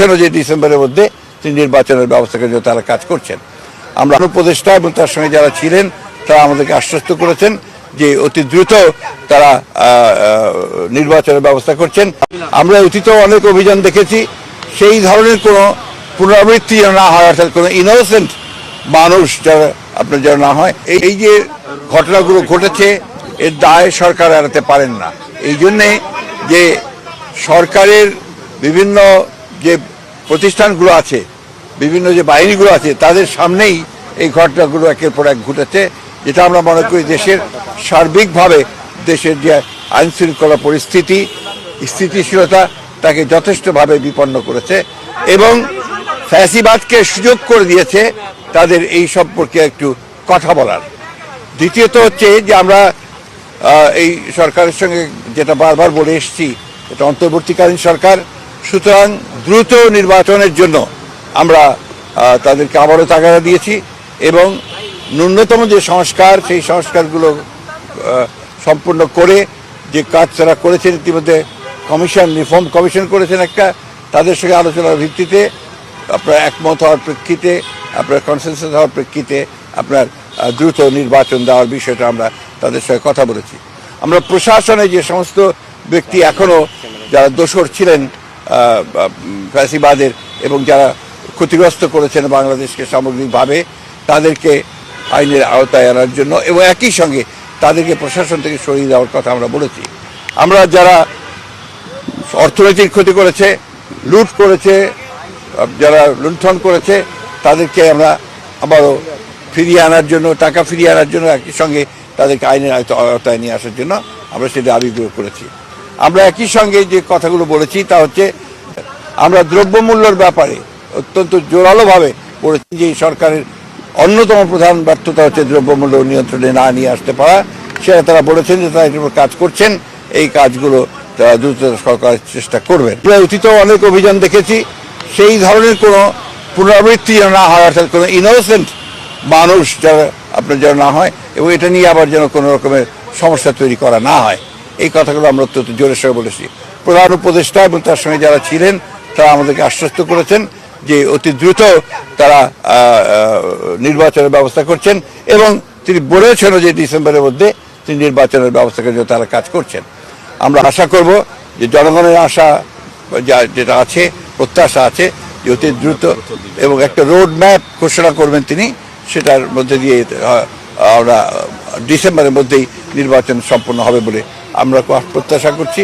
বলেছেনও যে ডিসেম্বরের মধ্যে তিনি নির্বাচনের ব্যবস্থা করে তারা কাজ করছেন। আমরা উপদেষ্টা এবং তার সঙ্গে যারা ছিলেন, তারা আমাদেরকে আশ্বস্ত করেছেন যে অতি দ্রুত তারা নির্বাচনের ব্যবস্থা করছেন। আমরা অতীতেও অনেক অভিযান দেখেছি, সেই ধরনের কোনো পুনরাবৃত্তি যেন না হয়, অর্থাৎ কোনো ইনোসেন্ট মানুষ যারা আপনার যেন না হয় এই যে ঘটনাগুলো ঘটেছে, এর দায় সরকার এড়াতে পারেন না। এই জন্যে যে সরকারের বিভিন্ন যে প্রতিষ্ঠানগুলো আছে, বিভিন্ন যে বাহিনীগুলো আছে, তাদের সামনেই এই ঘটনাগুলো একের পর এক ঘটেছে। যেটা আমরা মনে করি দেশের সার্বিকভাবে দেশের যে আইন শৃঙ্খলা পরিস্থিতি, স্থিতিশীলতা, তাকে যথেষ্টভাবে বিপন্ন করেছে এবং ফ্যাসিবাদকে সুযোগ করে দিয়েছে তাদের এই সম্পর্কে একটু কথা বলার। দ্বিতীয়ত হচ্ছে যে আমরা এই সরকারের সঙ্গে যেটা বারবার বলে এসেছি, এটা অন্তর্বর্তীকালীন সরকার, সুতরাং দ্রুত নির্বাচনের জন্য আমরা তাদেরকে আবারও তাগাদা দিয়েছি এবং ন্যূনতম যে সংস্কার, সেই সংস্কারগুলো সম্পূর্ণ করে যে কাজ তারা করেছেন ইতিমধ্যে কমিশন, রিফর্ম কমিশন করেছেন একটা, তাদের সঙ্গে আলোচনার ভিত্তিতে আপনার একমত হওয়ার প্রেক্ষিতে, আপনার কনসেন্সাস হওয়ার প্রেক্ষিতে আপনার দ্রুত নির্বাচন দেওয়ার বিষয়টা আমরা তাদের সঙ্গে কথা বলেছি। আমরা প্রশাসনে যে সমস্ত ব্যক্তি এখনও যারা দোষর ছিলেন ফ্যাসিবাদের এবং যারা ক্ষতিগ্রস্ত করেছেন বাংলাদেশকে সামগ্রিকভাবে, তাদেরকে আইনের আওতায় আনার জন্য এবং একই সঙ্গে তাদেরকে প্রশাসন থেকে সরিয়ে দেওয়ার কথা আমরা বলেছি। আমরা যারা অর্থনৈতিক ক্ষতি করেছে, লুট করেছে, যারা লুণ্ঠন করেছে, তাদেরকে আমরা আবারও ফিরিয়ে আনার জন্য, টাকা ফিরিয়ে আনার জন্য একই সঙ্গে তাদেরকে আইনের আওতায় নিয়ে আসার জন্য আমরা সেটা আবির্ভূত করেছি। আমরা একই সঙ্গে যে কথাগুলো বলেছি, তা হচ্ছে আমরা দ্রব্যমূল্যের ব্যাপারে অত্যন্ত জোরালোভাবে বলেছি যে সরকারের অন্যতম প্রধান ব্যর্থতা হচ্ছে দ্রব্যমূল্য নিয়ন্ত্রণে না নিয়ে আসতে পারা। সেটা তারা বলেছেন যে তারা এটার কাজ করছেন। এই কাজগুলো তারা দ্রুত সরকার চেষ্টা করবেন। অতীতেও অনেক অভিযান দেখেছি। সেই ধরনের কোনো পুনরাবৃত্তি যেন না হয়, অর্থাৎ কোনো ইনোসেন্ট মানুষ যারা আপনার যেন না হয়, এবং এটা নিয়ে আবার যেন কোনো রকমের সমস্যা তৈরি করা না হয়। এই কথাগুলো আমরা অত্যন্ত জোরের সঙ্গে বলেছি। প্রধান উপদেষ্টা এবং তার সঙ্গে যারা ছিলেন, তারা আমাদেরকে আশ্বস্ত করেছেন যে অতি দ্রুত তারা নির্বাচনের ব্যবস্থা করছেন এবং তিনি বলেছেনও যে ডিসেম্বরের মধ্যে তিনি নির্বাচনের ব্যবস্থা করে তারা কাজ করছেন। আমরা আশা করব যে জনগণের আশা যা, যেটা আছে, প্রত্যাশা আছে, যে অতি দ্রুত এবং একটা রোড ম্যাপ ঘোষণা করবেন তিনি, সেটার মধ্যে দিয়ে আমরা ডিসেম্বরের মধ্যেই নির্বাচন সম্পন্ন হবে বলে আমরা প্রত্যাশা করছি।